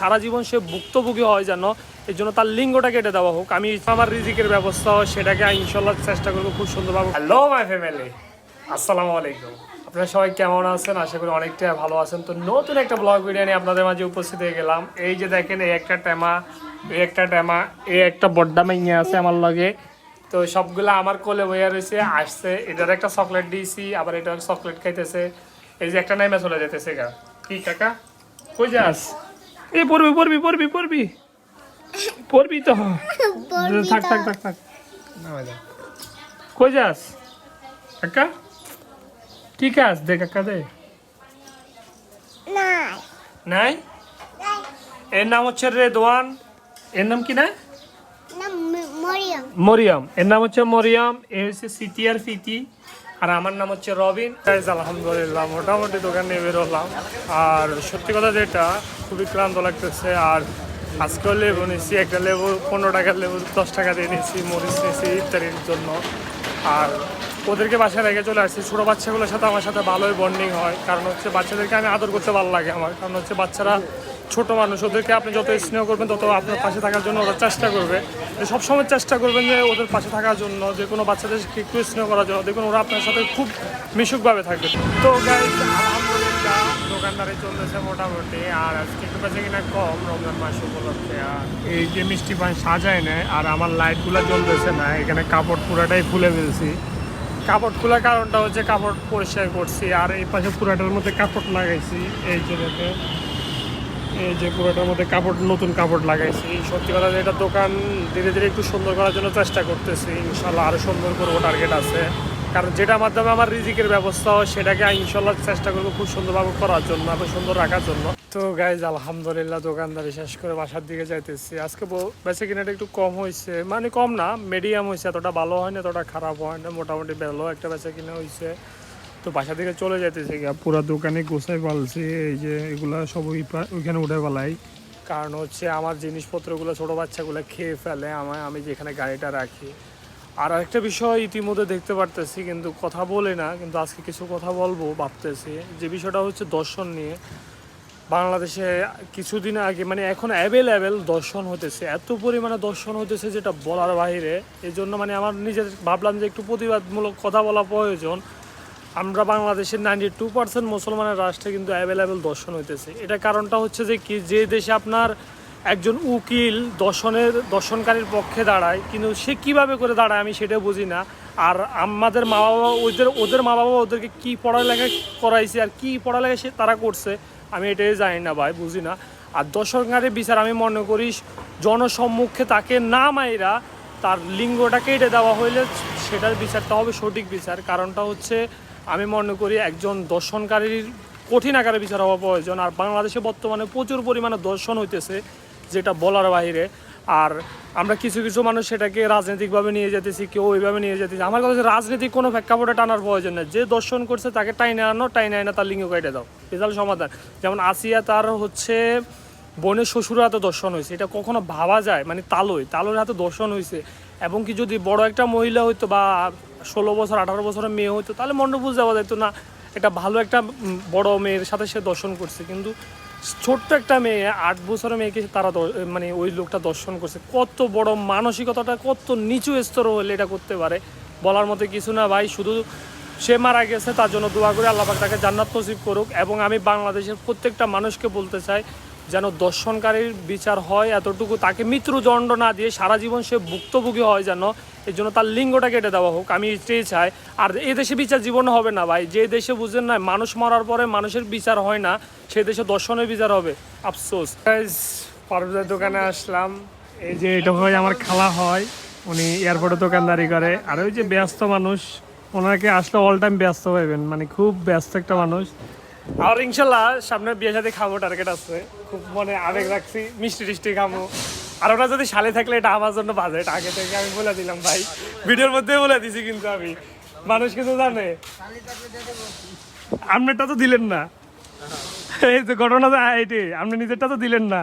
সারা জীবন সে ভুক্তভোগী হয় যেন এই জন্য তার লিঙ্গটা কেটে দেওয়া হোক। আমি আমার রিজিকের ব্যবস্থা সেটাকে ইনশাল্লাহ চেষ্টা করব, খুব সুন্দরভাবে। হ্যালো মাই ফ্যামিলি আসসালামু আলাইকুম। আপনারা সবাই কেমন আছেন? আশা করি অনেকটাই ভালো আছেন। তো নতুন একটা ব্লগ ভিডিও নিয়ে আপনাদের মাঝে উপস্থিত হয়ে গেলাম। এই যে দেখেন, এই একটা টেমা এই একটা টেমা এই একটা বড্ডা মাইয়া আছে আমার লগে। তো সবগুলো আমার কোলে বইয়া রয়েছে, আসছে। এটার একটা চকলেট দিয়েছি, আবার এটা চকলেট খাইতেছে। এই যে একটা নাইমা চলে যেতেছে গা। কি কাকা? কই যাস? এই পড়বি পড়বি পড়বি পড়বি। পড়বি তো। থাক থাক থাক থাক। কই যাস? কাকা কি কাজ? দে কাকা দে। নাই। নাই? এর নাম হচ্ছে রেদওয়ান এর নাম কি না? মরিয়াম। এর নাম হচ্ছে মরিয়াম এ হচ্ছে সিটি আর ফিতি আর আমার নাম হচ্ছে রবিন। আলহামদুলিল্লাহ, মোটামুটি দোকান বেরোলাম আর সত্যি কথা যেটা, খুবই ক্লান্ত লাগতেছে। আর আজকেও লেবু নিয়েছি একটা লেবু, পনেরো টাকার লেবু, দশ টাকা দিয়ে নিয়েছি মরিচ নিয়েছি ইত্যাদির জন্য। আর ওদেরকে বাসায় রেখে চলে আসছি। ছোটো বাচ্চাগুলোর সাথে আমার সাথে ভালোই বন্ডিং হয়। কারণ হচ্ছে বাচ্চাদেরকে আমি আদর করতে ভালো লাগে আমার। কারণ হচ্ছে বাচ্চারা ছোট মানুষ, ওদেরকে আপনি যত স্নেহ করবেন, তত আপনার পাশে থাকার জন্য ওরা চেষ্টা করবে। সবসময় চেষ্টা করবেন যে ওদের পাশে থাকার জন্য, যে কোনো বাচ্চাদেরকে একটু স্নেহ করার জন্য। দেখুন, ওরা আপনার সাথে খুব মিশুকভাবে থাকবে। তো গাইজ দোকানদারে চলতেছে মোটামুটি। আর আজকে একটু বেশি কিনা কম, রমজান মাস উপলক্ষে। আর এই যে মিষ্টি পান সাজায় নেয় আর আমার লাইটগুলো জ্বলতেছে না, এখানে কাপড় পুরাটাই খুলে ফেলছি। কাপড় খোলার কারণটা হচ্ছে কাপড় পরিষ্কার করছি, আর এই পাশে পুরাটার মধ্যে কাপড় লাগাইছি। এই এই যে পুরোটার মধ্যে কাপড়, নতুন কাপড় লাগাইছি। সত্যি কথা এটা দোকান ধীরে ধীরে একটু সুন্দর করার জন্য চেষ্টা করতেছি। ইনশাল্লাহ আরও সুন্দর করব টার্গেট আছে। কারণ যেটার মাধ্যমে আমার রিজিকের ব্যবস্থা হয়, সেটাকে ইনশাল্লাহ চেষ্টা করব খুব সুন্দরভাবে করার জন্য আরও সুন্দর রাখার জন্য। তো গাইজ আলহামদুলিল্লাহ দোকানদারি শেষ করে বাসার দিকে যাইতেছি। আজকে বেচে কিনাটা একটু কম হয়েছে মানে কম না মিডিয়াম হয়েছে এতটা ভালো হয় না এতটা খারাপ হয় না মোটামুটি ভালো একটা বেচে কিনা হয়েছে তো বাসা থেকে চলে যেতেছে গিয়া, পুরো দোকানে গোছাই পালছি এই যে এগুলা সব ওই ওইখানে উঠে পালাই কারণ হচ্ছে আমার জিনিসপত্রগুলো ছোটো বাচ্চাগুলো খেয়ে ফেলে, আমার, আমি যেখানে গাড়িটা রাখি। আর একটা বিষয় ইতিমধ্যে দেখতে পারতেছি, কিন্তু কথা বলে না, কিন্তু আজকে কিছু কথা বলব, ভাবতেছি। যে বিষয়টা হচ্ছে দর্শন নিয়ে। বাংলাদেশে কিছুদিন আগে মানে এখন অ্যাভেলেবেল দর্শন হতেছে এত পরিমাণে দর্শন হতেছে যেটা বলার বাইরে। এই জন্য মানে আমার নিজের ভাবলাম যে একটু প্রতিবাদমূলক কথা বলা প্রয়োজন। আমরা বাংলাদেশের নাইনটি টু পার্সেন্ট মুসলমানের রাষ্ট্রে কিন্তু অ্যাভেলেবেল দর্শন হইতেছে। এটা কারণটা হচ্ছে যে কি, যে দেশে আপনার একজন উকিল দর্শনের, দর্শনকারীর পক্ষে দাঁড়ায়, কিন্তু সে কীভাবে করে দাঁড়ায় আমি সেটা বুঝি না। আর আমাদের মা বাবা ওদের ওদের মা বাবা ওদেরকে কি পড়ালেখা করাইছে আর কি পড়ালেখা সে, তারা করছে, আমি এটাই জানি না ভাই, বুঝি না। আর দর্শনকারীর বিচার আমি মনে করি, জনসম্মুখে তাকে না মাইরা তার লিঙ্গটা কেটে দেওয়া হইলে সেটার বিচারটা হবে সঠিক বিচার। কারণটা হচ্ছে আমি মনে করি একজন দর্শনকারীর কঠিন আকারে বিচার হওয়া প্রয়োজন। আর বাংলাদেশে বর্তমানে প্রচুর পরিমাণে দর্শন হইতেছে, যেটা বলার বাইরে। আর আমরা কিছু কিছু মানুষ সেটাকে রাজনৈতিকভাবে নিয়ে যেতেছি, কেউ ওইভাবে নিয়ে যেতেছি। আমার কথা হচ্ছে রাজনৈতিক কোনো প্রেক্ষাপটে টানার প্রয়োজন নেই। যে দর্শন করছে তাকে টাইনে আনো টাইনে আনো তার লিঙ্গ কেটে দাও। এটাল সমাধান। যেমন আসিয়া তার হচ্ছে বোনের শ্বশুরের হাতে দর্শন হয়েছে এটা কখনো ভাবা যায়? মানে তালই। তালোর হাতে দর্শন হয়েছে এবং কি যদি বড় একটা মহিলা হইতো বা ষোলো বছর, আঠারো বছরের মেয়ে হইতো, তাহলে মণ্ডপুজ যাওয়া যেত না এটা ভালো একটা বড় মেয়ের সাথে সে দর্শন করছে। কিন্তু ছোট্ট একটা মেয়ে, আট বছরের মেয়েকে তারা মানে ওই লোকটা দর্শন করছে। কত বড় মানসিকতাটা, কত নিচু স্তর হলে এটা করতে পারে। বলার মতো কিছু না ভাই, শুধু সে মারা গেছে, তার জন্য দোয়া করে আল্লাহ তাকে জান্নাত নসিব করুক। এবং আমি বাংলাদেশের প্রত্যেকটা মানুষকে বলতে চাই যেন দর্শনকারীর বিচার হয় এতটুকু, তাকে মৃত্যুদণ্ড না দিয়ে সারা জীবন সে ভুক্তভোগী হয় যেন এই জন্য তার লিঙ্গটা কেটে দেওয়া হোক, আমি এটাই চাই। আর এ দেশে বিচার জীবনে হবে না ভাই, যে দেশে বুঝেন না, মানুষ মরার পরে মানুষের বিচার হয় না, সে দেশে দর্শনের বিচার হবে। আফসোস। পারভেজের দোকানে আসলাম। এই যে এটা হয় আমার খালা হয়, উনি এয়ারপোর্টে দোকানদারি করে। আর ওই যে ব্যস্ত মানুষ, ওনাকে আসলে অল টাইম ব্যস্ত পাইবেন মানে খুব ব্যস্ত একটা মানুষ। আর ইনশাল্লাহ সামনে বিয়ে সাথে খাব টার্গেট আছে। খুব মনে আবেগ রাখছি, মিষ্টি টিষ্টি খাব আর ওটা যদি সালে থাকলে এটা আমার জন্য বাজেট আগে থেকে আমি বলে দিলাম ভাই। ভিডিওর মধ্যে বলে দিছি কিন্তু আমি। মানুষ কিন্তু জানে। আপনারটা তো দিলেন না। এই তো ঘটনা তো আপনি নিজেরটা তো দিলেন না।